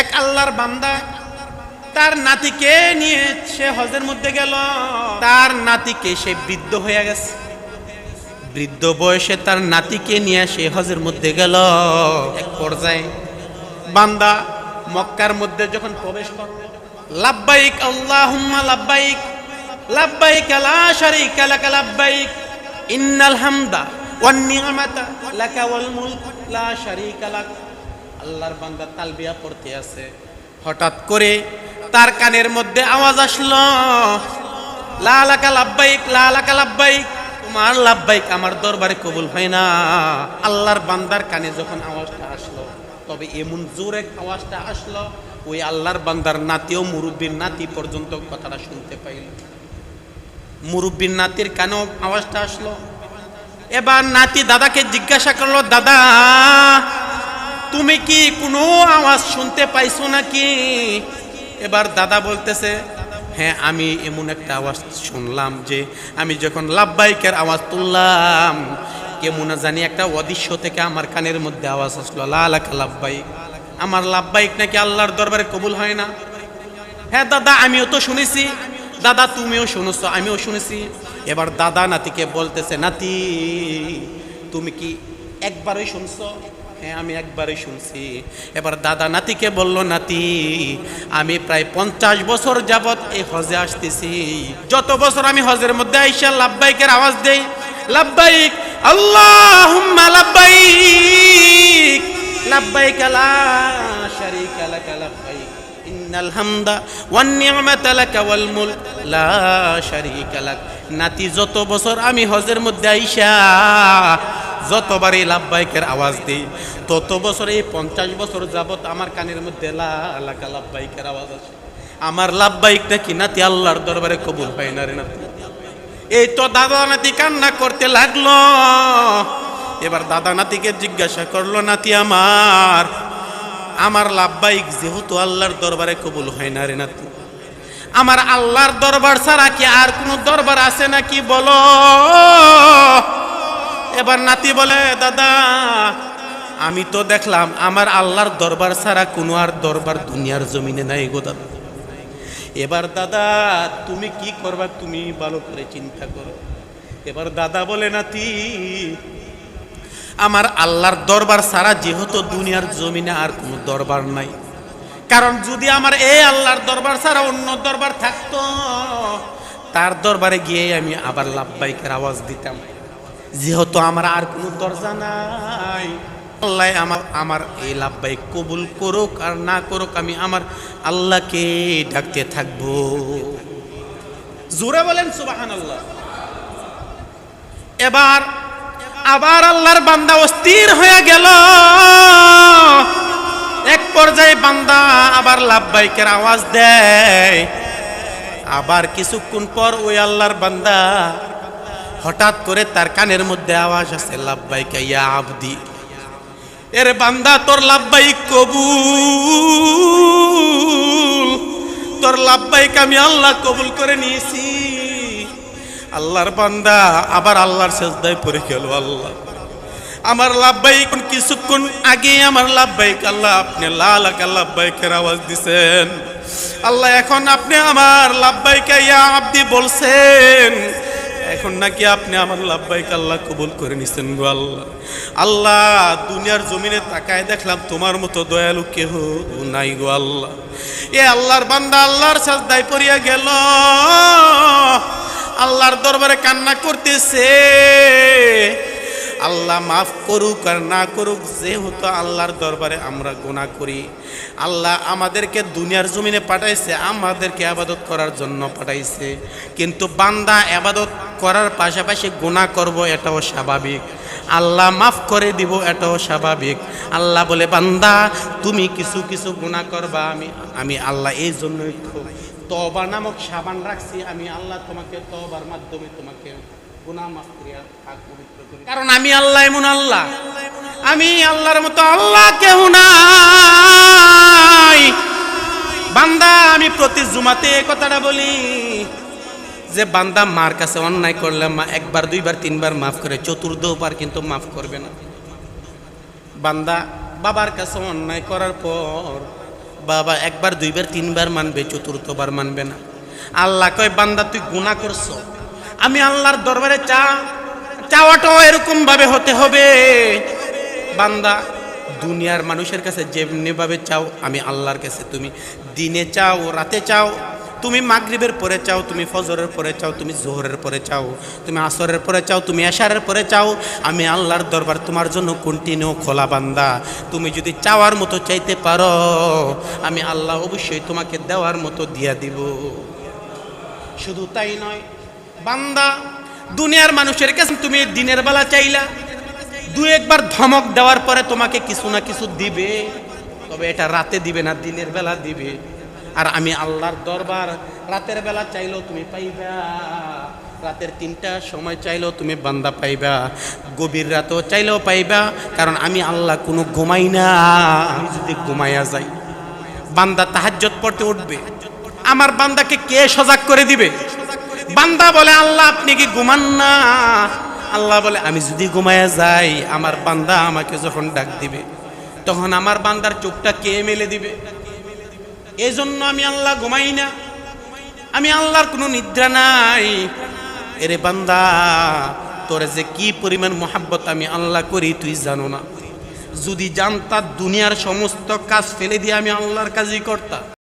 এক আল্লাহর বান্দা। তার নাতিকে নিয়ে সে হজের মধ্যে গেল? তার নাতিকে সে বৃদ্ধ হয়ে গেছে। বৃদ্ধ বয়সে তার নাতিকে নিয়ে সে হজের মধ্যে গেল? এক পর্যায়ে বান্দা মক্কার মধ্যে যখন প্রবেশ করল লাব্বাইক আল্লাহুম্মা লাব্বাইক লাব্বাইক লা শারীকা লাক লাব্বাইক, ইন্নাল হামদা ওয়ান নি'মাতা লাকা ওয়াল মুলক লা শারীকা লাক। আল্লাহর বান্দা তালবিয়া পড়তে আছে। হঠাৎ করে তার কানের মধ্যে আওয়াজ আসলো লা লাকা লাব্বাইক লা লাকা লাব্বাইক তোমার লাব্বাইক আমার দরবারে কবুল হয় না। আল্লাহর বান্দার কানে যখন আওয়াজটা আসলো, তবে এমন জোরে আওয়াজটা আসলো, ওই আল্লাহর বান্দার নাতিও মুরব্বীর নাতি পর্যন্ত কথাটা শুনতে পাইল। মুরব্বীর নাতির কানেও আওয়াজটা আসলো। এবার নাতি দাদাকে জিজ্ঞাসা করল, দাদা তুমি কি কোনো আওয়াজ শুনতে পাইছো নাকি? এবার দাদা বলতেছে হ্যাঁ আমি এমন একটা আওয়াজ শুনলাম যে আমি যখন লাভবাহিকের আওয়াজ তুললাম, কেমন জানি একটা অদৃশ্য থেকে আমার কানের মধ্যে আওয়াজ আসলো লালাকা লাভবাহিক। আমার লাভবাহিক নাকি আল্লাহর দরবারে কবুল হয় না? হ্যাঁ দাদা, আমিও তো শুনেছি। দাদা, তুমিও শুনেছ, আমিও শুনেছি। এবার দাদা নাতিকে বলতেছে, নাতি, তুমি কি একবারই শুনছো? হ্যাঁ আমি একবারই শুনছি। এবার দাদা নাতিকে বলল, নাতি, আমি প্রায় পঞ্চাশ বছর যাবৎ এই হজে আসতেছি। যত বছর আমি হজের মধ্যে আইসা লাভবাইকের আওয়াজ দেই লাভবাইক আল্লাহ লাভবাইক লাভবাইক নাতি, যত বছর আমি হজের মধ্যে আইসা যতবার এই লাভবাইকের আওয়াজ দিই, তত বছর এই পঞ্চাশ বছর যাবত আমার কানের মধ্যে লাকা লাভবাইকের আওয়াজ আসে আমার লাভবাইকটা কি নাতি? আল্লাহর দরবারে কবুল হয় না রে নাতি। এই তো দাদা নাতি কান্না করতে লাগল। এবার দাদা নাতিকে জিজ্ঞাসা করল, নাতি আমার আমার লাভবাইক যেহেতু আল্লাহর দরবারে কবুল হয় না রে নাতি, আমার আল্লাহর দরবার ছাড়া কি আর কোনো দরবার আছে নাকি বলো? এবার নাতি বলে, দাদা, আমি তো দেখলাম আমার আল্লাহর দরবার ছাড়া কোনো আর দরবার দুনিয়ার জমিনে নাই গো দাদা। এবার দাদা, তুমি কি করবা তুমি ভালো করে চিন্তা করো। এবার দাদা বলে, নাতি, আমার আল্লাহর দরবার ছাড়া যেহেতু দুনিয়ার জমিনে আর কোনো দরবার নাই। কারণ যদি আমার এই আল্লাহর দরবার ছাড়া অন্য দরবার থাকতো, তার দরবারে গিয়ে আমি আবার লাভবাইকের আওয়াজ দিতাম। যেহেতু আমার আর কোনো দরজা নাই, আল্লাহ আমার আমার এই লাভবাইক কবুল করুক আর না করুক, আমি আমার আল্লাহকে ডাকতে থাকব। জোরে বলেন সুবাহান আল্লাহ এবার আবার আল্লাহর বান্দা অস্থির হয়ে গেল। এক পর্যায়ে বান্দা আবার লাভবাইকের আওয়াজ দেয়। আবার কিছুক্ষণ পর ওই আল্লাহর বান্দা হঠাৎ করে তার কানের মধ্যে আওয়াজ আছে লাভবাইকা ইয়া আবদি। এর বান্দা, তোর লাভবাইক কবুল। তোর লাভবাইক আমি আল্লাহ কবুল করে নিয়েছি। আল্লাহর বান্দা, আবার আল্লাহর সেজদায় পড়ে গেল আল্লাহ। আমার লাভবাই লাভবাইক কিছুক্ষণ আগে আমার লাভবাইক আল্লাহ, আপনি লাল লাভবাইকের আওয়াজ দিছেন। আল্লাহ, এখন আপনি আমার লাভবাইকে ইয়া আব্দি বলছেন। এখন নাকি আপনি আমার লাভবাইক আল্লাহ কবুল করে নিছেন গো আল্লাহ। আল্লাহ, দুনিয়ার জমিনে তাকায় দেখলাম তোমার মতো দয়ালু কেহ নাই গো আল্লাহ। এ আল্লাহর বান্দা আল্লাহর সাজদায় পড়িয়া গেল। আল্লাহর দরবারে কান্না করতেছে। আল্লাহ মাফ করুক আর না করুক, যেহেতু আল্লাহর দরবারে আমরা গুণা করি, আল্লাহ আমাদেরকে দুনিয়ার জমিনে পাঠাইছে, আমাদেরকে আবাদত করার জন্য পাঠাইছে। কিন্তু বান্দা আবাদত করার পাশাপাশি গুণা করব এটাও স্বাভাবিক। আল্লাহ মাফ করে দিব এটাও স্বাভাবিক। আল্লাহ বলে, বান্দা, তুমি কিছু কিছু গুণা করবা, আমি আমি আল্লাহ এই জন্যই তবা নামক সাবান রাখছি, আমি আল্লাহ তোমাকে তবার মাধ্যমে তোমাকে কারণ আমি আল্লাহ এমন আল্লাহ। আমি আল্লাহর মতো আল্লাহ কেউ নাই। বান্দা আমি প্রতি জুমাতে কথাটা বলি যে বান্দা মার কাছে অন্যায় করলে মা একবার দুইবার তিনবার মাফ করে চতুর্থবার কিন্তু মাফ করবে না। বান্দা বাবার কাছে অন্যায় করার পর বাবা একবার দুইবার তিনবার মানবে চতুর্থবার মানবে না। আল্লাহ কয় বান্দা তুই গুনাহ করছ? আমি আল্লাহর দরবারে চা, চাওয়াটাও এরকম ভাবে হতে হবে। বান্দা, দুনিয়ার মানুষের কাছে যেমনিভাবে চাও, আমি আল্লাহর কাছে তুমি দিনে চাও, রাতে চাও, তুমি মাগরিবের পরে চাও, তুমি ফজরের পরে চাও, তুমি জোহরের পরে চাও, তুমি আসরের পরে চাও, তুমি এশারের পরে চাও, আমি আল্লাহর দরবার তোমার জন্য কন্টিনিউ খোলা বান্দা। তুমি যদি চাওয়ার মতো চাইতে পারো, আমি আল্লাহ অবশ্যই তোমাকে দেওয়ার মতো দিয়া দিব। শুধু তাই নয় বান্দা, দুনিয়ার মানুষের কাছে তুমি দিনের বেলা চাইলা, দু একবার ধমক দেওয়ার পরে তোমাকে কিছু না কিছু দিবে। তবে এটা রাতে দিবে না, দিনের বেলা দিবে। আর আমি আল্লাহর দরবার, রাতের বেলা চাইলেও তুমি পাইবা। রাতের তিনটার সময় চাইলেও তুমি বান্দা পাইবা। গভীর রাতেও চাইলেও পাইবা, কারণ আমি আল্লাহ কোনো ঘুমাই না। আমি যদি ঘুমাইয়া যাই, বান্দা তাহাজ্জত পড়তে উঠবে। আমার বান্দাকে কে সজাগ করে দিবে? বান্দা বলে, আল্লাহ, আপনি কি ঘুমান না? আল্লাহ বলে, আমি যদি ঘুমায়া যাই, আমার বান্দা আমাকে যখন ডাক দিবে, তখন আমার বান্দার চোখটা কে মেলে দিবে? এই জন্য আমি আল্লাহ ঘুমাই না। আমি আল্লাহর কোনো নিদ্রা নাই। এরে বান্দা, তোরে যে কি পরিমাণ মোহাব্বত আমি আল্লাহ করি তুই জানো না। যদি জানতা দুনিয়ার সমস্ত কাজ ফেলে দিয়ে আমি আল্লাহর কাজই করতাম।